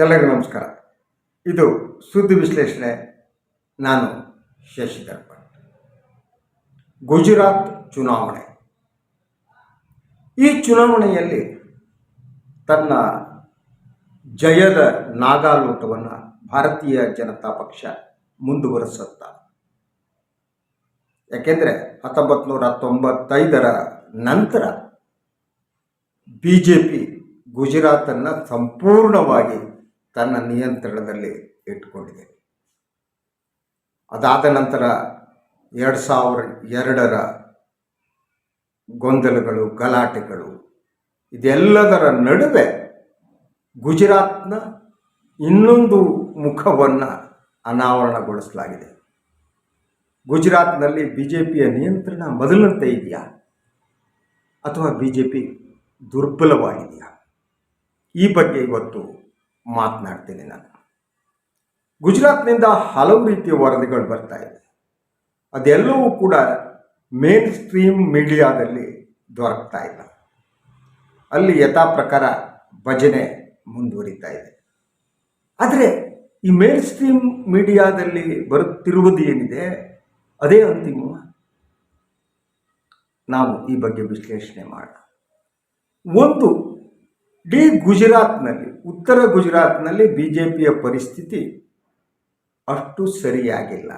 ಎಲ್ಲರಿಗೂ ನಮಸ್ಕಾರ. ಇದು ಸುದ್ದಿ ವಿಶ್ಲೇಷಣೆ. ನಾನು ಶಶಿಧರ್ ಭಟ್ ಗುಜರಾತ್ ಚುನಾವಣೆ. ಈ ಚುನಾವಣೆಯಲ್ಲಿ ತನ್ನ ಜಯದ ನಾಗಾಲೋಟವನ್ನು ಭಾರತೀಯ ಜನತಾ ಪಕ್ಷ ಮುಂದುವರಿಸುತ್ತ. ಯಾಕೆಂದರೆ ಹತ್ತೊಂಬತ್ತು ನೂರ ತೊಂಬತ್ತೈದರ ನಂತರ ಬಿ ಜೆ ಪಿ ಗುಜರಾತನ್ನು ಸಂಪೂರ್ಣವಾಗಿ ತನ್ನ ನಿಯಂತ್ರಣದಲ್ಲಿ ಇಟ್ಟುಕೊಂಡಿದೆ ಅದಾದ ನಂತರ ಎರಡು ಸಾವಿರ ಎರಡರ ಗೊಂದಲಗಳು, ಗಲಾಟೆಗಳು, ಇದೆಲ್ಲದರ ನಡುವೆ ಗುಜರಾತ್ನ ಇನ್ನೊಂದು ಮುಖವನ್ನು ಅನಾವರಣಗೊಳಿಸಲಾಗಿದೆ. ಗುಜರಾತ್ನಲ್ಲಿ ಬಿ ಜೆ ಪಿಯ ನಿಯಂತ್ರಣ ಮೊದಲಂತೆ ಇದೆಯಾ? ಅಥವಾ ಬಿ ಜೆ ಪಿ ದುರ್ಬಲವಾಗಿದೆಯಾ? ಈ ಬಗ್ಗೆ ಇವತ್ತು ಮಾತನಾಡ್ತೀನಿ ನಾನು. ಗುಜರಾತ್ನಿಂದ ಹಲವು ರೀತಿಯ ವರದಿಗಳು ಬರ್ತಾ ಇದೆ. ಅದೆಲ್ಲವೂ ಕೂಡ ಮೇನ್ ಸ್ಟ್ರೀಮ್ ಮೀಡಿಯಾದಲ್ಲಿ ದೊರಕ್ತಾ ಇಲ್ಲ. ಅಲ್ಲಿ ಯಥಾ ಪ್ರಕಾರ ಭಜನೆ ಮುಂದುವರಿತಾ ಇದೆ. ಆದರೆ ಈ ಮೇನ್ ಸ್ಟ್ರೀಮ್ ಮೀಡಿಯಾದಲ್ಲಿ ಬರುತ್ತಿರುವುದು ಏನಿದೆ? ಅದೇ ಅಂತಿಮ. ನಾವು ಈ ಬಗ್ಗೆ ವಿಶ್ಲೇಷಣೆ ಮಾಡೋಣ. ಒಂದು ಇಡೀ ಗುಜರಾತ್ನಲ್ಲಿ, ಉತ್ತರ ಗುಜರಾತ್ನಲ್ಲಿ ಬಿ ಜೆ ಪಿಯ ಪರಿಸ್ಥಿತಿ ಅಷ್ಟು ಸರಿಯಾಗಿಲ್ಲ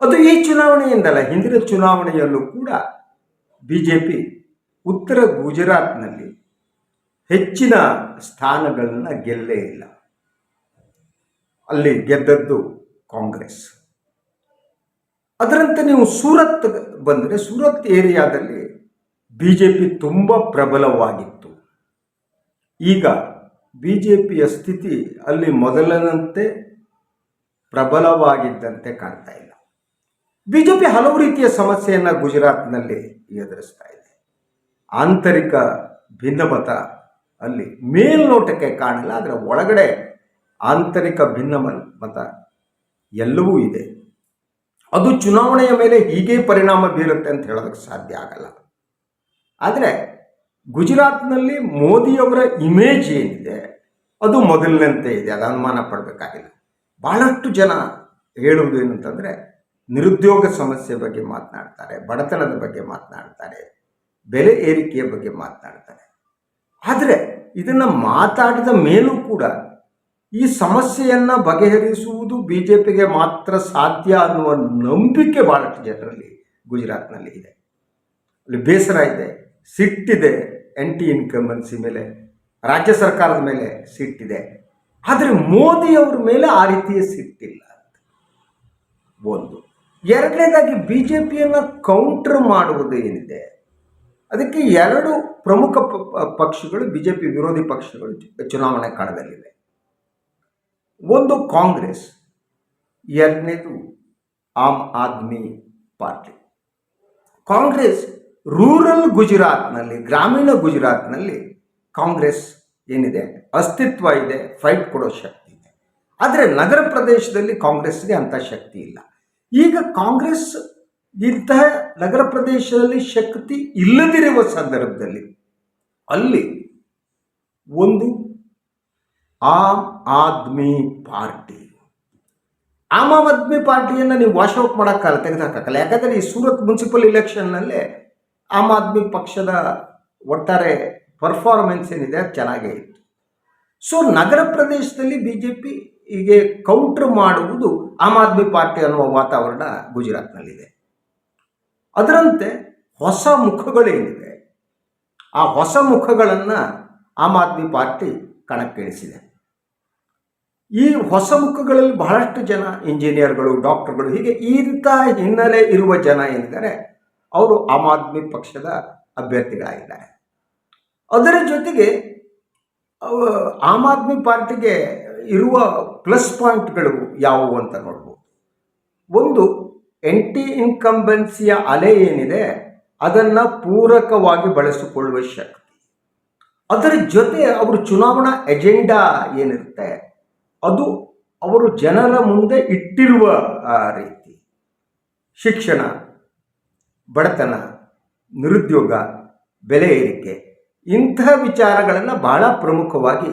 ಅದು ಈ ಚುನಾವಣೆಯಿಂದಲ್ಲ, ಹಿಂದಿನ ಚುನಾವಣೆಯಲ್ಲೂ ಕೂಡ ಬಿ ಜೆ ಪಿ ಉತ್ತರ ಗುಜರಾತ್ನಲ್ಲಿ ಹೆಚ್ಚಿನ ಸ್ಥಾನಗಳನ್ನು ಗೆಲ್ಲೇ ಇಲ್ಲ. ಅಲ್ಲಿ ಗೆದ್ದದ್ದು ಕಾಂಗ್ರೆಸ್. ಅದರಂತೆ ನೀವು ಸೂರತ್ ಬಂದರೆ, ಸೂರತ್ ಏರಿಯಾದಲ್ಲಿ ಬಿ ಜೆ ಪಿ ತುಂಬ ಪ್ರಬಲವಾಗಿತ್ತು. ಈಗ ಬಿ ಜೆ ಪಿಯ ಸ್ಥಿತಿ ಅಲ್ಲಿ ಮೊದಲನಂತೆ ಪ್ರಬಲವಾಗಿದ್ದಂತೆ ಕಾಣ್ತಾ ಇಲ್ಲ. ಬಿ ಜೆ ಪಿ ಹಲವು ರೀತಿಯ ಸಮಸ್ಯೆಯನ್ನು ಗುಜರಾತ್ನಲ್ಲಿ ಎದುರಿಸ್ತಾ ಇದೆ. ಆಂತರಿಕ ಭಿನ್ನಮತ ಅಲ್ಲಿ ಮೇಲ್ನೋಟಕ್ಕೆ ಕಾಣಿಲ್ಲ, ಆದರೆ ಒಳಗಡೆ ಆಂತರಿಕ ಭಿನ್ನ ಮತ ಎಲ್ಲವೂ ಇದೆ. ಅದು ಚುನಾವಣೆಯ ಮೇಲೆ ಹೀಗೆ ಪರಿಣಾಮ ಬೀರುತ್ತೆ ಅಂತ ಹೇಳೋದಕ್ಕೆ ಸಾಧ್ಯ ಆಗಲ್ಲ. ಆದರೆ ಗುಜರಾತ್ನಲ್ಲಿ ಮೋದಿಯವರ ಇಮೇಜ್ ಏನಿದೆ, ಅದು ಮೊದಲಿನಂತೆ ಇದೆ, ಅದು ಅನುಮಾನ ಪಡಬೇಕಾಗಿಲ್ಲ. ಭಾಳಷ್ಟು ಜನ ಹೇಳುವುದು ಏನಂತಂದರೆ, ನಿರುದ್ಯೋಗ ಸಮಸ್ಯೆ ಬಗ್ಗೆ ಮಾತನಾಡ್ತಾರೆ, ಬಡತನದ ಬಗ್ಗೆ ಮಾತನಾಡ್ತಾರೆ, ಬೆಲೆ ಏರಿಕೆಯ ಬಗ್ಗೆ ಮಾತನಾಡ್ತಾರೆ. ಆದರೆ ಇದನ್ನು ಮಾತಾಡಿದ ಮೇಲೂ ಕೂಡ ಈ ಸಮಸ್ಯೆಯನ್ನು ಬಗೆಹರಿಸುವುದು ಬಿ ಜೆ ಪಿಗೆ ಮಾತ್ರ ಸಾಧ್ಯ ಅನ್ನುವ ನಂಬಿಕೆ ಭಾಳಷ್ಟು ಜನರಲ್ಲಿ ಗುಜರಾತ್ನಲ್ಲಿ ಇದೆ. ಅಲ್ಲಿ ಬೇಸರ ಇದೆ, ಸಿಟ್ಟಿದೆ ಆ್ಯಂಟಿ ಇನ್ಕಮನ್ಸಿ ಮೇಲೆ, ರಾಜ್ಯ ಸರ್ಕಾರದ ಮೇಲೆ ಸಿಟ್ಟಿದೆ. ಆದರೆ ಮೋದಿಯವ್ರ ಮೇಲೆ ಆ ರೀತಿಯ ಸಿಟ್ಟಿಲ್ಲ ಒಂದು. ಎರಡನೇದಾಗಿ ಬಿ ಜೆ ಪಿಯನ್ನು ಕೌಂಟರ್ ಮಾಡುವುದು ಏನಿದೆ? ಅದಕ್ಕೆ ಎರಡು ಪ್ರಮುಖ ಪಕ್ಷಗಳು ಬಿ ಜೆ ಪಿ ವಿರೋಧಿ ಪಕ್ಷಗಳು ಚುನಾವಣೆ ಕಣದಲ್ಲಿವೆ. ಒಂದು ಕಾಂಗ್ರೆಸ್, ಎರಡನೇದು Aam Aadmi party. Congress rural ಗುಜರಾತ್ನಲ್ಲಿ, ಗ್ರಾಮೀಣ ಗುಜರಾತ್ನಲ್ಲಿ ಕಾಂಗ್ರೆಸ್ ಏನಿದೆ, ಅಸ್ತಿತ್ವ ಇದೆ ಫೈಟ್ ಕೊಡೋ ಶಕ್ತಿ ಇದೆ. ಆದರೆ ನಗರ ಪ್ರದೇಶದಲ್ಲಿ ಕಾಂಗ್ರೆಸ್ಗೆ ಅಂಥ ಶಕ್ತಿ ಇಲ್ಲ. ಈಗ ಕಾಂಗ್ರೆಸ್ ಇಂತಹ ನಗರ ಪ್ರದೇಶದಲ್ಲಿ ಶಕ್ತಿ ಇಲ್ಲದಿರುವ ಸಂದರ್ಭದಲ್ಲಿ ಅಲ್ಲಿ ಒಂದು ಆಮ್ ಆದ್ಮಿ ಪಾರ್ಟಿ. ಆಮ್ ಆದ್ಮಿ ಪಾರ್ಟಿಯನ್ನು ನೀವು ವಾಶ್ ಔಟ್ ಮಾಡೋಕ್ಕಾಗಲ್ಲ ತೆಗೆದುಹಾಕಲ್ಲ ಯಾಕಂದರೆ ಈ ಸೂರತ್ ಮುನ್ಸಿಪಲ್ ಇಲೆಕ್ಷನ್ನಲ್ಲೇ ಆಮ್ ಆದ್ಮಿ ಪಕ್ಷದ ಒಟ್ಟಾರೆ ಪರ್ಫಾರ್ಮೆನ್ಸ್ ಏನಿದೆ ಅದು ಚೆನ್ನಾಗೇ ಇತ್ತು. ಸೊ ನಗರ ಪ್ರದೇಶದಲ್ಲಿ ಬಿ ಜೆ ಪಿ ಹೀಗೆ ಕೌಂಟ್ರ್ ಮಾಡುವುದು ಆಮ್ ಆದ್ಮಿ ಪಾರ್ಟಿ ಅನ್ನುವ ವಾತಾವರಣ ಗುಜರಾತ್ನಲ್ಲಿದೆ. ಅದರಂತೆ ಹೊಸ ಮುಖಗಳೇನಿದೆ? ಆ ಹೊಸ ಮುಖಗಳನ್ನು ಆಮ್ ಆದ್ಮಿ ಪಾರ್ಟಿ ಕಣಕ್ಕಿಳಿಸಿದೆ. ಈ ಹೊಸ ಮುಖಗಳಲ್ಲಿ ಬಹಳಷ್ಟು ಜನ ಇಂಜಿನಿಯರ್ಗಳು ಡಾಕ್ಟರ್ಗಳು ಹೀಗೆ ಇಂಥ ಹಿನ್ನೆಲೆ ಇರುವ ಜನ ಏನಿದ್ದಾರೆ? ಅವರು ಆಮ್ ಆದ್ಮಿ ಪಕ್ಷದ ಅಭ್ಯರ್ಥಿಗಳಾಗಿದ್ದಾರೆ. ಅದರ ಜೊತೆಗೆ ಆಮ್ ಆದ್ಮಿ ಪಾರ್ಟಿಗೆ ಇರುವ ಪ್ಲಸ್ ಪಾಯಿಂಟ್ಗಳು ಯಾವುವು ಅಂತ ನೋಡ್ಬೋದು. ಒಂದು ಎಂಟಿ ಇನ್ಕಂಬೆನ್ಸಿಯ ಅಲೆ ಏನಿದೆ, ಅದನ್ನು ಪೂರಕವಾಗಿ ಬಳಸಿಕೊಳ್ಳುವ ಶಕ್ತಿ. ಅದರ ಜೊತೆ ಅವರು ಚುನಾವಣಾ ಎಜೆಂಡಾ ಏನಿರುತ್ತೆ, ಅದು ಅವರು ಜನರ ಮುಂದೆ ಇಟ್ಟಿರುವ ರೀತಿ ಶಿಕ್ಷಣ. ಬಡತನ, ನಿರುದ್ಯೋಗ, ಬೆಲೆ ಏರಿಕೆ ಇಂತಹ ವಿಚಾರಗಳನ್ನು ಬಹಳ ಪ್ರಮುಖವಾಗಿ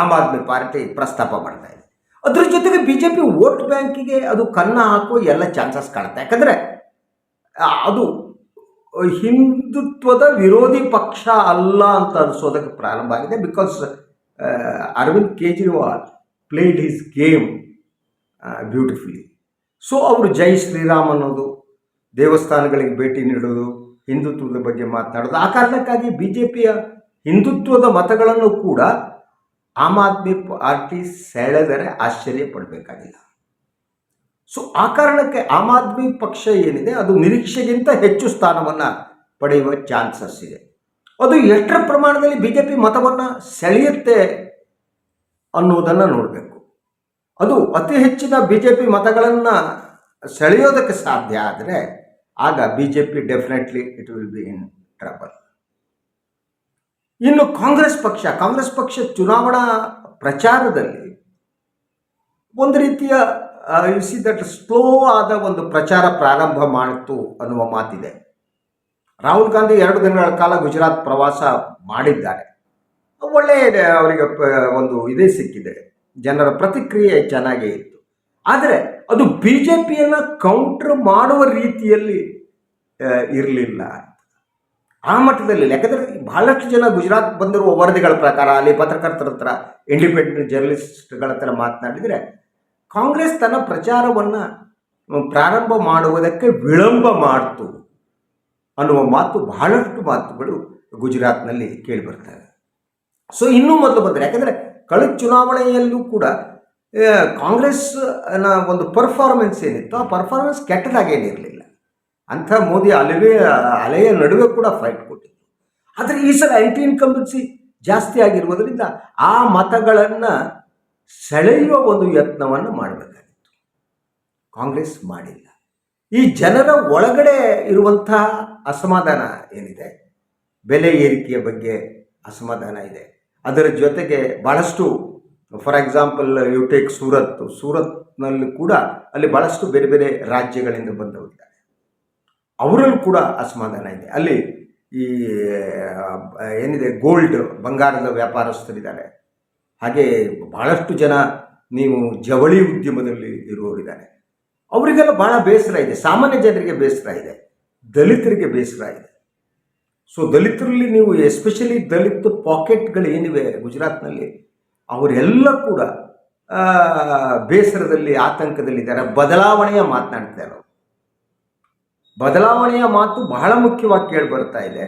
ಆಮ್ ಆದ್ಮಿ ಪಾರ್ಟಿ ಪ್ರಸ್ತಾಪ ಮಾಡ್ತಾ ಇದೆ. ಅದ್ರ ಜೊತೆಗೆ ಬಿ ಜೆ ಪಿ ವೋಟ್ ಬ್ಯಾಂಕಿಗೆ ಅದು ಕನ್ನ ಹಾಕೋ ಎಲ್ಲ ಚಾನ್ಸಸ್ ಕಾಣುತ್ತೆ. ಯಾಕಂದರೆ ಅದು ಹಿಂದುತ್ವದ ವಿರೋಧಿ ಪಕ್ಷ ಅಲ್ಲ ಅಂತ ಅನಿಸೋದಕ್ಕೆ ಪ್ರಾರಂಭ ಆಗಿದೆ. Because Arvind Kejriwal played his game beautifully so ಅವರು ಜೈ ಶ್ರೀರಾಮ್ ಅನ್ನೋದು ದೇವಸ್ಥಾನಗಳಿಗೆ ಭೇಟಿ ನೀಡೋದು ಹಿಂದುತ್ವದ ಬಗ್ಗೆ ಮಾತನಾಡೋದು ಆ ಕಾರಣಕ್ಕಾಗಿ ಬಿ ಜೆ ಪಿಯ ಹಿಂದುತ್ವದ ಮತಗಳನ್ನು ಕೂಡ ಆಮ್ ಆದ್ಮಿ ಪಾರ್ಟಿ ಸೆಳೆದರೆ ಆಶ್ಚರ್ಯ ಪಡಬೇಕಾಗಿಲ್ಲ. ಸೊ ಆ ಕಾರಣಕ್ಕೆ ಆಮ್ ಆದ್ಮಿ ಪಕ್ಷ ಏನಿದೆ, ಅದು ನಿರೀಕ್ಷೆಗಿಂತ ಹೆಚ್ಚು ಸ್ಥಾನವನ್ನು ಪಡೆಯುವ ಚಾನ್ಸಸ್ ಇದೆ. ಅದು ಎಷ್ಟರ ಪ್ರಮಾಣದಲ್ಲಿ ಬಿ ಜೆ ಪಿ ಮತವನ್ನು ಸೆಳೆಯುತ್ತೆ ಅನ್ನೋದನ್ನು ನೋಡಬೇಕು. ಅದು ಅತಿ ಹೆಚ್ಚಿನ ಬಿ ಜೆ ಪಿ ಮತಗಳನ್ನು ಸೆಳೆಯೋದಕ್ಕೆ ಸಾಧ್ಯ ಆದರೆ ಆಗ B J P definitely it will be in trouble ಇನ್ನು ಕಾಂಗ್ರೆಸ್ ಪಕ್ಷ ಕಾಂಗ್ರೆಸ್ ಪಕ್ಷ ಚುನಾವಣಾ ಪ್ರಚಾರದಲ್ಲಿ ಒಂದು ರೀತಿಯ ಯು ಸಿ ದಟ್ ಸ್ಲೋ ಆದ ಒಂದು ಪ್ರಚಾರ ಪ್ರಾರಂಭ ಮಾಡಿತು ಅನ್ನುವ ಮಾತಿದೆ. ರಾಹುಲ್ ಗಾಂಧಿ ಎರಡು ದಿನಗಳ ಕಾಲ ಗುಜರಾತ್ ಪ್ರವಾಸ ಮಾಡಿದ್ದಾರೆ. ಒಳ್ಳೆಯ ಅವರಿಗೆ ಒಂದು ಇದೇ ಸಿಕ್ಕಿದೆ. ಜನರ ಪ್ರತಿಕ್ರಿಯೆ ಚೆನ್ನಾಗೇ ಇತ್ತು. ಆದರೆ ಅದು ಬಿ ಜೆ ಪಿಯನ್ನು ಕೌಂಟರ್ ಮಾಡುವ ರೀತಿಯಲ್ಲಿ ಇರಲಿಲ್ಲ. ಆ ಮಟ್ಟದಲ್ಲಿ ಯಾಕಂದರೆ ಬಹಳಷ್ಟು ಜನ ಗುಜರಾತ್ ಬಂದಿರುವ ವರದಿಗಳ ಪ್ರಕಾರ ಅಲ್ಲಿ ಪತ್ರಕರ್ತರ ಹತ್ರ ಇಂಡಿಪೆಂಡೆಂಟ್ ಜರ್ನಲಿಸ್ಟ್ಗಳ ಹತ್ರ ಮಾತನಾಡಿದರೆ, ಕಾಂಗ್ರೆಸ್ ತನ್ನ ಪ್ರಚಾರವನ್ನು ಪ್ರಾರಂಭ ಮಾಡುವುದಕ್ಕೆ ವಿಳಂಬ ಮಾಡ್ತು ಅನ್ನುವ ಮಾತು, ಬಹಳಷ್ಟು ಮಾತುಗಳು ಗುಜರಾತ್ನಲ್ಲಿ ಕೇಳಿಬರ್ತವೆ ಸೊ ಇನ್ನೂ ಮೊದಲು ಬಂದರೆ, ಯಾಕಂದರೆ ಕಳೆದ ಚುನಾವಣೆಯಲ್ಲೂ ಕೂಡ ಕಾಂಗ್ರೆಸ್ನ ಒಂದು ಪರ್ಫಾರ್ಮೆನ್ಸ್ ಏನಿತ್ತು ಆ ಪರ್ಫಾರ್ಮೆನ್ಸ್ ಕೆಟ್ಟದಾಗೇನಿರಲಿಲ್ಲ ಅಂಥ ಮೋದಿ ಅಲೆಯ ಅಲೆಯ ನಡುವೆ ಕೂಡ ಫೈಟ್ ಕೊಟ್ಟಿತ್ತು ಆದರೆ ಈ ಸಲ ಆ್ಯಂಟಿ ಇನ್ಕಂಬೆನ್ಸಿ ಜಾಸ್ತಿ ಆಗಿರುವುದರಿಂದ ಆ ಮತಗಳನ್ನು ಸೆಳೆಯುವ ಒಂದು ಯತ್ನವನ್ನು ಮಾಡಬೇಕಾಗಿತ್ತು. ಕಾಂಗ್ರೆಸ್ ಮಾಡಿಲ್ಲ. ಈ ಜನರ ಒಳಗಡೆ ಇರುವಂತಹ ಅಸಮಾಧಾನ ಏನಿದೆ? ಬೆಲೆ ಏರಿಕೆಯ ಬಗ್ಗೆ ಅಸಮಾಧಾನ ಇದೆ. ಅದರ ಜೊತೆಗೆ ಭಾಳಷ್ಟು for example you take Surat ಸೂರತ್ನಲ್ಲಿ ಕೂಡ ಅಲ್ಲಿ ಭಾಳಷ್ಟು ಬೇರೆ ಬೇರೆ ರಾಜ್ಯಗಳಿಂದ ಬಂದವರಿದ್ದಾರೆ ಅವರಲ್ಲೂ ಕೂಡ ಅಸಮಾಧಾನ ಇದೆ ಅಲ್ಲಿ ಈ ಏನಿದೆ ಗೋಲ್ಡ್ ಬಂಗಾರದ ವ್ಯಾಪಾರಸ್ಥರಿದ್ದಾರೆ ಹಾಗೆ ಭಾಳಷ್ಟು ಜನ ನೀವು ಜವಳಿ ಉದ್ಯಮದಲ್ಲಿ ಇರುವವರಿದ್ದಾರೆ ಅವರಿಗೆಲ್ಲ ಭಾಳ ಬೇಸರ ಇದೆ ಸಾಮಾನ್ಯ ಜನರಿಗೆ ಬೇಸರ ಇದೆ ದಲಿತರಿಗೆ ಬೇಸರ ಇದೆ ಸೊ ದಲಿತರಲ್ಲಿ ನೀವು ಎಸ್ಪೆಷಲಿ ದಲಿತ ಪಾಕೆಟ್ಗಳು ಏನಿವೆ ಗುಜರಾತ್ನಲ್ಲಿ ಅವರೆಲ್ಲ ಕೂಡ ಬೇಸರದಲ್ಲಿ, ಆತಂಕದಲ್ಲಿದ್ದಾರೆ. ಬದಲಾವಣೆಯ ಮಾತನಾಡ್ತಾರೆ ಬದಲಾವಣೆಯ ಮಾತು ಬಹಳ ಮುಖ್ಯವಾಗಿ ಕೇಳಿ ಬರ್ತಾ ಇದೆ.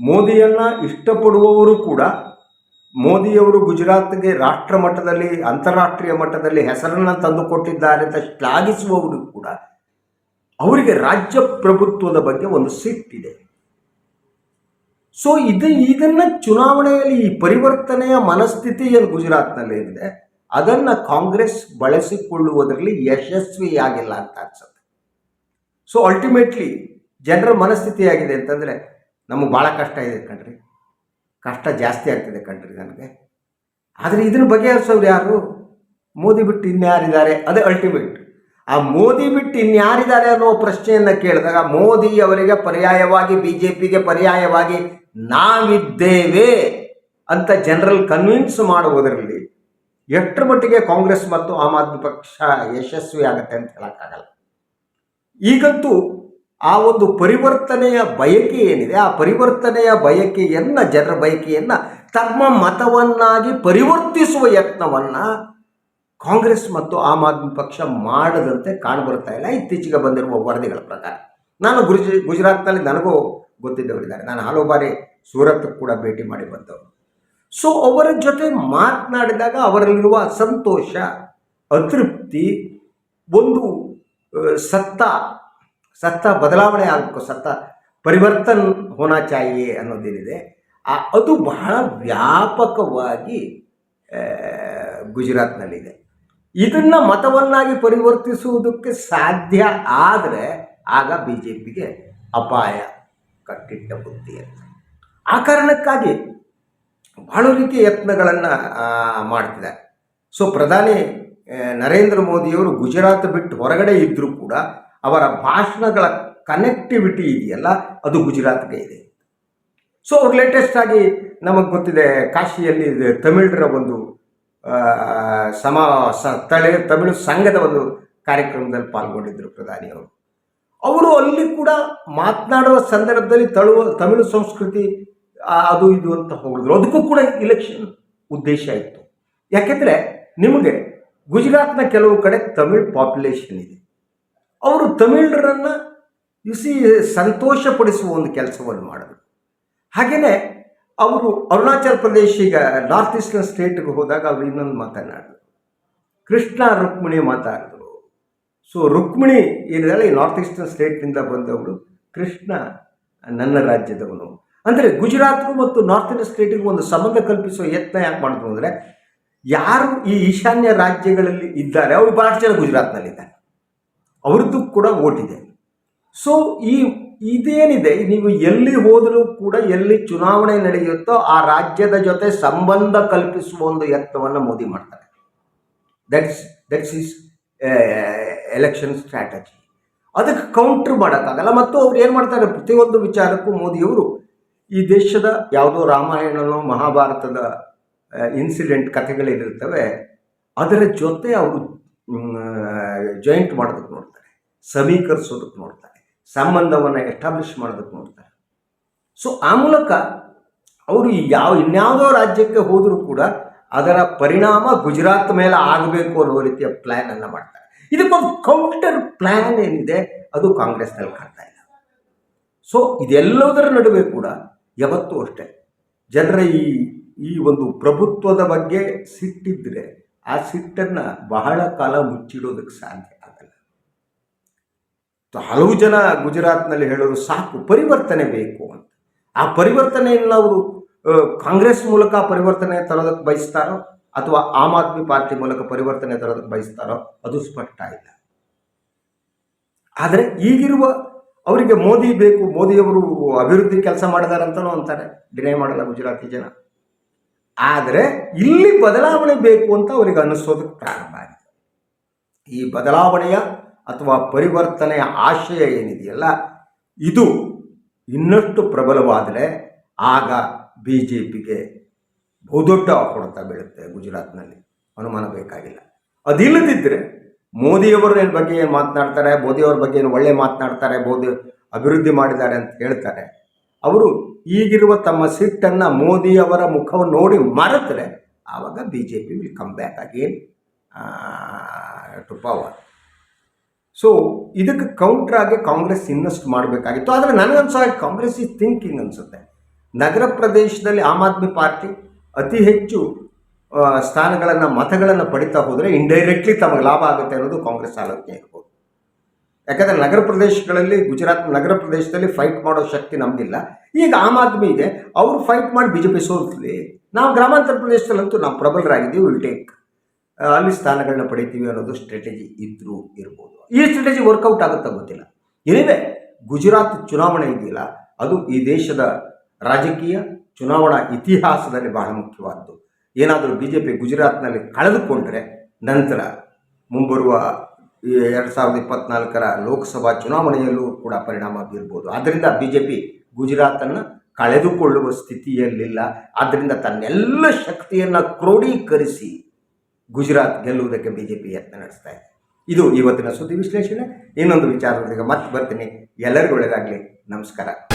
ಮೋದಿಯನ್ನು ಇಷ್ಟಪಡುವವರು ಕೂಡ, ಮೋದಿಯವರು ಗುಜರಾತ್ಗೆ ರಾಷ್ಟ್ರ ಮಟ್ಟದಲ್ಲಿ, ಅಂತಾರಾಷ್ಟ್ರೀಯ ಮಟ್ಟದಲ್ಲಿ ಹೆಸರನ್ನು ತಂದುಕೊಟ್ಟಿದ್ದಾರೆ ಅಂತ ಶ್ಲಾಘಿಸುವವರು ಕೂಡ, ಅವರಿಗೆ ರಾಜ್ಯ ಪ್ರಭುತ್ವದ ಬಗ್ಗೆ ಒಂದು ಸಿಟ್ಟಿದೆ. ಸೊ ಇದು ಇದನ್ನ ಚುನಾವಣೆಯಲ್ಲಿ ಈ ಪರಿವರ್ತನೆಯ ಮನಸ್ಥಿತಿ ಏನು ಗುಜರಾತ್ನಲ್ಲಿ ಇದೆ, ಅದನ್ನು ಕಾಂಗ್ರೆಸ್ ಬಳಸಿಕೊಳ್ಳುವುದರಲ್ಲಿ ಯಶಸ್ವಿಯಾಗಿಲ್ಲ ಅಂತ ಅನ್ಸುತ್ತೆ. ಸೊ ಅಲ್ಟಿಮೇಟ್ಲಿ ಜನರ ಮನಸ್ಥಿತಿ ಆಗಿದೆ ಅಂತಂದರೆ, ನಮಗೆ ಭಾಳ ಕಷ್ಟ ಇದೆ ಕಣ್ರಿ. ಕಷ್ಟ ಜಾಸ್ತಿ ಆಗ್ತಿದೆ ಕಣ್ರಿ ನನಗೆ. ಆದರೆ ಇದನ್ನ ಬಗೆಹರಿಸೋರು ಯಾರು? ಮೋದಿ ಬಿಟ್ಟು ಇನ್ಯಾರಿದ್ದಾರೆ? ಅದೇ ಅಲ್ಟಿಮೇಟ್ ಆ ಮೋದಿ ಬಿಟ್ಟು ಇನ್ಯಾರಿದ್ದಾರೆ ಅನ್ನೋ ಪ್ರಶ್ನೆಯನ್ನು ಕೇಳಿದಾಗ ಮೋದಿ ಅವರಿಗೆ ಪರ್ಯಾಯವಾಗಿ ಬಿ ಜೆ ಪಿಗೆ ಪರ್ಯಾಯವಾಗಿ ನಾವಿದ್ದೇವೆ ಅಂತ ಜನರಲ್ ಕನ್ವಿನ್ಸ್ ಮಾಡುವುದರಲ್ಲಿ ಎಷ್ಟರ ಮಟ್ಟಿಗೆ ಕಾಂಗ್ರೆಸ್ ಮತ್ತು ಆಮ್ ಆದ್ಮಿ ಪಕ್ಷ ಯಶಸ್ವಿ ಆಗುತ್ತೆ ಅಂತ ಹೇಳೋಕ್ಕಾಗಲ್ಲ. ಈಗಂತೂ ಆ ಒಂದು ಪರಿವರ್ತನೆಯ ಬಯಕೆ ಏನಿದೆ, ಆ ಪರಿವರ್ತನೆಯ ಬಯಕೆಯನ್ನು, ಜನರ ಬಯಕೆಯನ್ನು, ತಮ್ಮ ಮತವನ್ನಾಗಿ ಪರಿವರ್ತಿಸುವ ಯತ್ನವನ್ನು ಕಾಂಗ್ರೆಸ್ ಮತ್ತು ಆಮ್ ಆದ್ಮಿ ಪಕ್ಷ ಮಾಡದಂತೆ ಕಾಣಬರ್ತಾ ಇಲ್ಲ. ಇತ್ತೀಚೆಗೆ ಬಂದಿರುವ ವರದಿಗಳ ಪ್ರಕಾರ. ನಾನು ಗುರುಜಿ ಗುಜರಾತ್ನಲ್ಲಿ ನನಗೂ ಗೊತ್ತಿದ್ದವರಿದ್ದಾರೆ. ನಾನು ಹಲವು ಬಾರಿ ಸೂರತ್ ಕೂಡ ಭೇಟಿ ಮಾಡಿ ಬಂದವರು ಸೊ ಅವರ ಜೊತೆ ಮಾತನಾಡಿದಾಗ ಅವರಲ್ಲಿರುವ ಸಂತೋಷ, ಅತೃಪ್ತಿ, ಒಂದು ಸತ್ತ ಸತ್ತ ಬದಲಾವಣೆ ಆಗಬೇಕು, ಸತ್ತ ಪರಿವರ್ತನ್ ಹೋನಾ ಚಾಹಿಯೆ ಅನ್ನೋದೇನಿದೆ. ಆ, ಅದು ಬಹಳ ವ್ಯಾಪಕವಾಗಿ ಗುಜರಾತ್ನಲ್ಲಿದೆ. ಇದನ್ನು ಮತವನ್ನಾಗಿ ಪರಿವರ್ತಿಸುವುದಕ್ಕೆ ಸಾಧ್ಯ ಆದರೆ ಆಗ ಬಿ ಜೆ ಪಿಗೆ ಅಪಾಯ. ಕಟ್ಟಿಟ್ಟ ಬುದ್ಧಿ ಅಂತ ಆ ಕಾರಣಕ್ಕಾಗಿ ಬಹಳ ರೀತಿಯ ಯತ್ನಗಳನ್ನು ಮಾಡ್ತಿದ್ದಾರೆ. ಸೊ ಪ್ರಧಾನಿ ನರೇಂದ್ರ ಮೋದಿಯವರು ಗುಜರಾತ್ ಬಿಟ್ಟು ಹೊರಗಡೆ ಇದ್ದರೂ ಕೂಡ ಅವರ ಭಾಷಣಗಳ ಕನೆಕ್ಟಿವಿಟಿ ಇದೆಯಲ್ಲ, ಅದು ಗುಜರಾತ್ಗೆ ಇದೆ. ಸೊ ಅವ್ರು ಲೇಟೆಸ್ಟ್ ಆಗಿ ನಮಗೆ ಗೊತ್ತಿದೆ, ಕಾಶಿಯಲ್ಲಿ ತಮಿಳರ ಒಂದು ಸಮ, ಸ ತಮಿಳು ಸಂಘದ ಒಂದು ಕಾರ್ಯಕ್ರಮದಲ್ಲಿ ಪಾಲ್ಗೊಂಡಿದ್ದರು ಪ್ರಧಾನಿಯವರು. ಅವರು ಅಲ್ಲಿ ಕೂಡ ಮಾತನಾಡುವ ಸಂದರ್ಭದಲ್ಲಿ ತಳುವ ತಮಿಳು ಸಂಸ್ಕೃತಿ ಅದು ಇದು ಅಂತ ಹೋಗಿದ್ರು ಅದಕ್ಕೂ ಕೂಡ ಇಲೆಕ್ಷನ್ ಉದ್ದೇಶ ಇತ್ತು. ಯಾಕೆಂದರೆ ನಿಮಗೆ ಗುಜರಾತ್ನ ಕೆಲವು ಕಡೆ ತಮಿಳ್ ಪಾಪ್ಯುಲೇಷನ್ ಇದೆ. ಅವರು ತಮಿಳರನ್ನು ಇಸಿ ಸಂತೋಷಪಡಿಸುವ ಒಂದು ಕೆಲಸವನ್ನು ಮಾಡಿದ್ರು. ಹಾಗೆಯೇ ಅವರು ಅರುಣಾಚಲ ಪ್ರದೇಶ, ಈಗ ನಾರ್ತ್ ಈಸ್ಟರ್ನ್ ಸ್ಟೇಟ್ಗೆ ಹೋದಾಗ ಅವರು ಇನ್ನೊಂದು ಮಾತನಾಡಿದ್ರು. ಕೃಷ್ಣ ರುಕ್ಮಿಣಿ ಮಾತಾಡಿದ್ರು. ಸೊ ರುಕ್ಮಿಣಿ ಏನಿದೆಯಲ್ಲ ಈ ನಾರ್ತ್ ಈಸ್ಟರ್ನ್ ಸ್ಟೇಟ್ನಿಂದ ಬಂದವಳು. ಕೃಷ್ಣ ನನ್ನ ರಾಜ್ಯದವನು. ಅಂದರೆ ಗುಜರಾತ್ಗೂ ಮತ್ತು ನಾರ್ತ್ ಸ್ಟೇಟಿಗೂ ಒಂದು ಸಂಬಂಧ ಕಲ್ಪಿಸುವ ಯತ್ನ ಯಾಕೆ ಮಾಡಿದ್ರು ಅಂದರೆ, ಯಾರು ಈ ಈಶಾನ್ಯ ರಾಜ್ಯಗಳಲ್ಲಿ ಇದ್ದಾರೆ, ಅವರು ಭಾಳ ಜನ ಗುಜರಾತ್ನಲ್ಲಿದ್ದಾರೆ. ಅವ್ರದ್ದು ಕೂಡ ಓಟಿದೆ. ಸೊ ಈ, ಇದೇನಿದೆ, ನೀವು ಎಲ್ಲಿ ಹೋದರೂ ಕೂಡ ಎಲ್ಲಿ ಚುನಾವಣೆ ನಡೆಯುತ್ತೋ ಆ ರಾಜ್ಯದ ಜೊತೆ ಸಂಬಂಧ ಕಲ್ಪಿಸುವ ಒಂದು ಯತ್ನವನ್ನು ಮೋದಿ ಮಾಡ್ತಾರೆ. That's that's is election strategy ಅದಕ್ಕೆ ಕೌಂಟ್ರ್ ಮಾಡೋಕ್ಕಾಗಲ್ಲ. ಮತ್ತು ಅವ್ರು ಏನು ಮಾಡ್ತಾರೆ? ಪ್ರತಿಯೊಂದು ವಿಚಾರಕ್ಕೂ ಮೋದಿಯವರು ಈ ದೇಶದ ಯಾವುದೋ ರಾಮಾಯಣನೋ ಮಹಾಭಾರತದ ಇನ್ಸಿಡೆಂಟ್ ಕಥೆಗಳೇನಿರ್ತವೆ ಅದರ ಜೊತೆ ಅವರು ಜಾಯಿಂಟ್ ಮಾಡೋದಕ್ಕೆ ನೋಡ್ತಾರೆ. ಸಮೀಕರಿಸೋದಕ್ಕೆ ನೋಡ್ತಾರೆ. ಸಂಬಂಧವನ್ನು ಎಸ್ಟಾಬ್ಲಿಷ್ ಮಾಡೋದಕ್ಕೆ ನೋಡ್ತಾರೆ. ಸೊ ಆ ಮೂಲಕ ಅವರು ಯಾವ, ಇನ್ಯಾವುದೋ ರಾಜ್ಯಕ್ಕೆ ಹೋದರೂ ಕೂಡ ಅದರ ಪರಿಣಾಮ ಗುಜರಾತ್ ಮೇಲೆ ಆಗಬೇಕು ಅನ್ನೋ ರೀತಿಯ ಪ್ಲ್ಯಾನನ್ನು ಮಾಡ್ತಾರೆ. ಇದಕ್ಕೊಂದು ಕೌಂಟರ್ ಪ್ಲ್ಯಾನ್ ಏನಿದೆ, ಅದು ಕಾಂಗ್ರೆಸ್ನಲ್ಲಿ ಕಾಣ್ತಾ ಇಲ್ಲ. ಸೊ ಇದೆಲ್ಲದರ ನಡುವೆ ಕೂಡ ಯಾವತ್ತೂ ಅಷ್ಟೇ, ಜನರ ಈ ಈ ಒಂದು ಪ್ರಭುತ್ವದ ಬಗ್ಗೆ ಸಿಟ್ಟಿದ್ರೆ ಆ ಸಿಟ್ಟನ್ನು ಬಹಳ ಕಾಲ ಮುಚ್ಚಿಡೋದಕ್ಕೆ ಸಾಧ್ಯ ಆಗಲ್ಲ. ಹಲವು ಜನ ಗುಜರಾತ್ನಲ್ಲಿ ಹೇಳೋರು ಸಾಕು, ಪರಿವರ್ತನೆ ಬೇಕು ಅಂತ. ಆ ಪರಿವರ್ತನೆಯನ್ನು ಅವರು ಕಾಂಗ್ರೆಸ್ ಮೂಲಕ ಪರಿವರ್ತನೆ ತರೋದಕ್ಕೆ ಬಯಸ್ತಾರೋ? ಅಥವಾ ಆಮ್ ಆದ್ಮಿ ಪಾರ್ಟಿ ಮೂಲಕ ಪರಿವರ್ತನೆ ತರೋದಕ್ಕೆ ಬಯಸ್ತಾರೋ ಅದು ಸ್ಪಷ್ಟ ಇಲ್ಲ. ಆದರೆ ಈಗಿರುವ ಅವರಿಗೆ ಮೋದಿ ಬೇಕು, ಮೋದಿಯವರು ಅಭಿವೃದ್ಧಿ ಕೆಲಸ ಮಾಡಿದಾರೆ ಅಂತಲೂ ಅಂತಾರೆ ಡಿನೈ ಮಾಡಲ್ಲ ಗುಜರಾತಿ ಜನ. ಆದರೆ ಇಲ್ಲಿ ಬದಲಾವಣೆ ಬೇಕು ಅಂತ ಅವರಿಗೆ ಅನ್ನಿಸೋದಕ್ಕೆ ಪ್ರಾರಂಭ ಆಗಿದೆ. ಈ ಬದಲಾವಣೆಯ ಅಥವಾ ಪರಿವರ್ತನೆಯ ಆಶಯ ಏನಿದೆಯಲ್ಲ, ಇದು ಇನ್ನಷ್ಟು ಪ್ರಬಲವಾದರೆ ಆಗ ಬಿ ಜೆ ಪಿಗೆ ಬಹುದೊಡ್ಡ ಹೊಡೆತ ಬೀಳುತ್ತೆ ಗುಜರಾತ್ನಲ್ಲಿ. ಅನುಮಾನ ಬೇಕಾಗಿಲ್ಲ. ಅದಿಲ್ಲದಿದ್ದರೆ ಮೋದಿಯವರ ಬಗ್ಗೆ ಏನು ಮಾತನಾಡ್ತಾರೆ, ಮೋದಿಯವ್ರ ಬಗ್ಗೆ ಏನು ಒಳ್ಳೆ ಮಾತನಾಡ್ತಾರೆ, ಮೋದಿ ಅಭಿವೃದ್ಧಿ ಮಾಡಿದ್ದಾರೆ ಅಂತ ಹೇಳ್ತಾರೆ. ಅವರು ಈಗಿರುವ ತಮ್ಮ ಸಿಟ್ಟನ್ನು ಮೋದಿಯವರ ಮುಖವನ್ನು ನೋಡಿ ಮರೆತರೆ ಆವಾಗ B J P will come back again to power so ಇದಕ್ಕೆ ಕೌಂಟ್ರ್ ಆಗಿ ಕಾಂಗ್ರೆಸ್ ಇನ್ವೆಸ್ಟ್ ಮಾಡಬೇಕಾಗಿತ್ತು. ಆದರೆ ನನಗನ್ಸೋ ಕಾಂಗ್ರೆಸ್ ಈ ಥಿಂಕಿಂಗ್ ಅನಿಸುತ್ತೆ. ನಗರ ಪ್ರದೇಶದಲ್ಲಿ ಆಮ್ ಆದ್ಮಿ ಪಾರ್ಟಿ ಅತಿ ಹೆಚ್ಚು ಸ್ಥಾನಗಳನ್ನು, ಮತಗಳನ್ನು ಪಡಿತಾ ಹೋದರೆ ಇಂಡೈರೆಕ್ಟ್ಲಿ ತಮಗೆ ಲಾಭ ಆಗುತ್ತೆ ಅನ್ನೋದು ಕಾಂಗ್ರೆಸ್ ಆಲೋಚನೆ ಇರ್ಬೋದು. ಯಾಕಂದರೆ ನಗರ ಪ್ರದೇಶಗಳಲ್ಲಿ, ಗುಜರಾತ್ ನಗರ ಪ್ರದೇಶದಲ್ಲಿ ಫೈಟ್ ಮಾಡೋ ಶಕ್ತಿ ನಮಗಿಲ್ಲ. ಈಗ ಆಮ್ ಆದ್ಮಿ ಇದೆ, ಅವರು ಫೈಟ್ ಮಾಡಿ ಬಿ ಜೆ ಪಿ ನಾವು ಗ್ರಾಮಾಂತರ ಪ್ರದೇಶದಲ್ಲಂತೂ ನಾವು ಪ್ರಬಲರಾಗಿದ್ದೀವಿ ವಿಲ್ ಟೇಕ್ ಅಲ್ಲಿ ಸ್ಥಾನಗಳನ್ನ ಪಡಿತೀವಿ ಅನ್ನೋದು ಸ್ಟ್ರಾಟಜಿ ಇದ್ದರೂ ಇರ್ಬೋದು. ಈ ಸ್ಟ್ರಾಟಜಿ ವರ್ಕೌಟ್ ಆಗುತ್ತಾ ಗೊತ್ತಿಲ್ಲ. ಏನಿವೆ ಗುಜರಾತ್ ಚುನಾವಣೆ ಇದೆಯಲ್ಲ, ಅದು ಈ ದೇಶದ ರಾಜಕೀಯ ಚುನಾವಣಾ ಇತಿಹಾಸದಲ್ಲಿ ಬಹಳ ಮುಖ್ಯವಾದ್ದು. ಏನಾದರೂ ಬಿ ಜೆ ಪಿ ಗುಜರಾತ್ನಲ್ಲಿ ಕಳೆದುಕೊಂಡರೆ ನಂತರ ಮುಂಬರುವ ಎರಡು ಸಾವಿರದ ಇಪ್ಪತ್ನಾಲ್ಕರ ಲೋಕಸಭಾ ಚುನಾವಣೆಯಲ್ಲೂ ಕೂಡ ಪರಿಣಾಮ ಬೀರ್ಬೋದು. ಆದ್ದರಿಂದ ಬಿ ಜೆ ಪಿ ಗುಜರಾತನ್ನು ಕಳೆದುಕೊಳ್ಳುವ ಸ್ಥಿತಿಯಲ್ಲಿಲ್ಲ. ಆದ್ದರಿಂದ ತನ್ನೆಲ್ಲ ಶಕ್ತಿಯನ್ನು ಕ್ರೋಢೀಕರಿಸಿ ಗುಜರಾತ್ ಗೆಲ್ಲುವುದಕ್ಕೆ ಬಿ ಜೆ ಪಿ ಯತ್ನ ನಡೆಸ್ತಾ ಇದೆ. ಇದು ಇವತ್ತಿನ ಸುದ್ದಿ ವಿಶ್ಲೇಷಣೆ. ಇನ್ನೊಂದು ವಿಚಾರದೊಂದಿಗೆ ಮತ್ತೆ ಬರ್ತೀನಿ. ಎಲ್ಲರಿಗೂ ಒಳ್ಳೆಯದಾಗಲಿ ನಮಸ್ಕಾರ.